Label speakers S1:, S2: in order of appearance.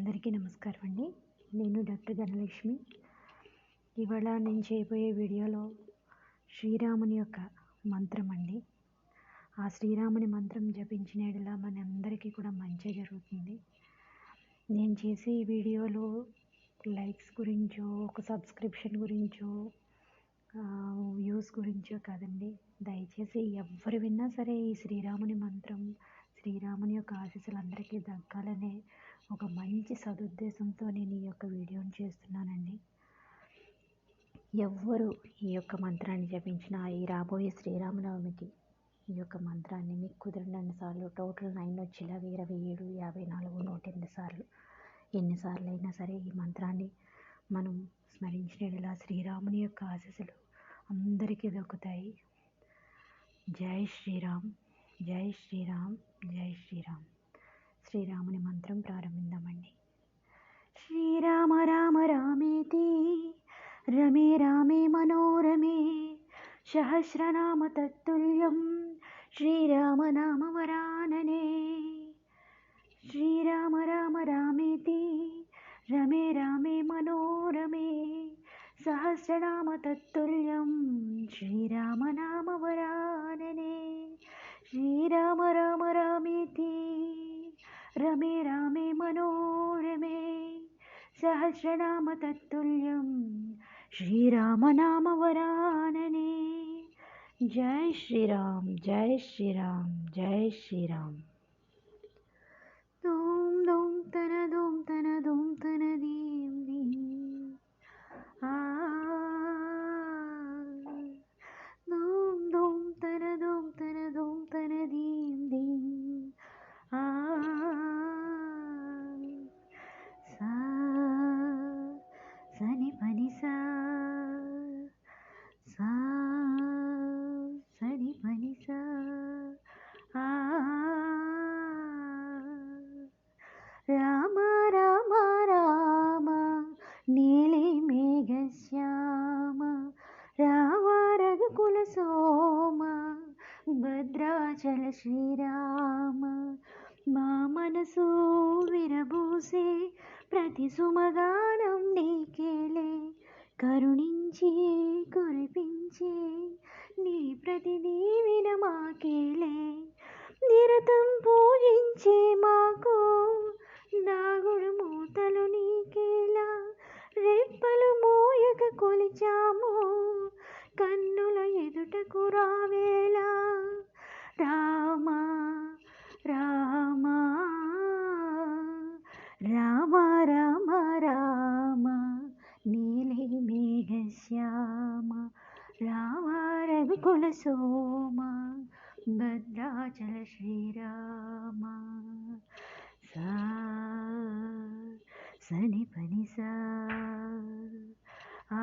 S1: అందరికీ నమస్కారం అండి. నేను డాక్టర్ ధనలక్ష్మి. ఇవాళ నేను చేయబోయే వీడియోలో శ్రీరాముని యొక్క మంత్రం అండి. ఆ శ్రీరాముని మంత్రం జపించిన మన అందరికీ కూడా మంచి జరుగుతుంది. నేను చేసే ఈ వీడియోలో లైక్స్ గురించో ఒక సబ్స్క్రిప్షన్ గురించో వ్యూస్ గురించో కాదండి. దయచేసి ఎవరు విన్నా సరే ఈ శ్రీరాముని మంత్రం శ్రీరాముని యొక్క ఆశీస్సులు అందరికీ దక్కాలనే ఒక మంచి సదుద్దేశంతో నేను ఈ యొక్క వీడియోని చేస్తున్నానండి. ఎవ్వరు ఈ యొక్క మంత్రాన్ని జపించిన ఈ రాబోయే శ్రీరామనవమికి ఈ యొక్క మంత్రాన్ని మీకు కుదిరినన్ని సార్లు టోటల్ నైన్ వచ్చేలాగా ఇరవై ఏడు యాభై నాలుగు నూట ఎనిమిది సార్లు ఎన్నిసార్లు అయినా సరే ఈ మంత్రాన్ని మనం స్మరించిన శ్రీరాముని యొక్క ఆశీస్సులు అందరికీ దొక్కుతాయి. జై శ్రీరామ్ జై శ్రీరామ్ జై శ్రీరామ్. శ్రీరాముని మంత్రం ప్రారంభిద్దామండి శ్రీరామ రామ రామేతి రమే రామే మనోరమే సహస్రనామ తత్తుల్యం శ్రీరామనామ వరాననే శ్రీరామ రామ రామేతి రమే రామే మనోరమే సహస్రనామ తత్తుల్యం శ్రీరామనామ వరాననే శ్రీరామ రామ రామేతి रमे रामे मनोरमे। सहस्रनाम तत्तुल्यं श्रीरामनाम जय श्रीराम जय श्रीराम जय श्रीराम। दों दुं तन दों तन दों तनदों तनदीं చల శ్రీరామ మా మనసు విరబూసే ప్రతి సుమగానం నీకేలే. కరుణించి కురిపించి నీ ప్రతి దీవిన మాకేలే. నిరతం పూజించే మాకు నాగుడు మూతలు నీకేలా. రెప్పలు మోయక కొలిచాము కన్నుల ఎదుటకు రావేలా. ராமா ராமா ராமா ராமா ராமா நீலை மேக சியாமா ராமா ரவிகுல சோமா பத்ராச்சல ஸ்ரீராமா சா சனி பனி சா ஆ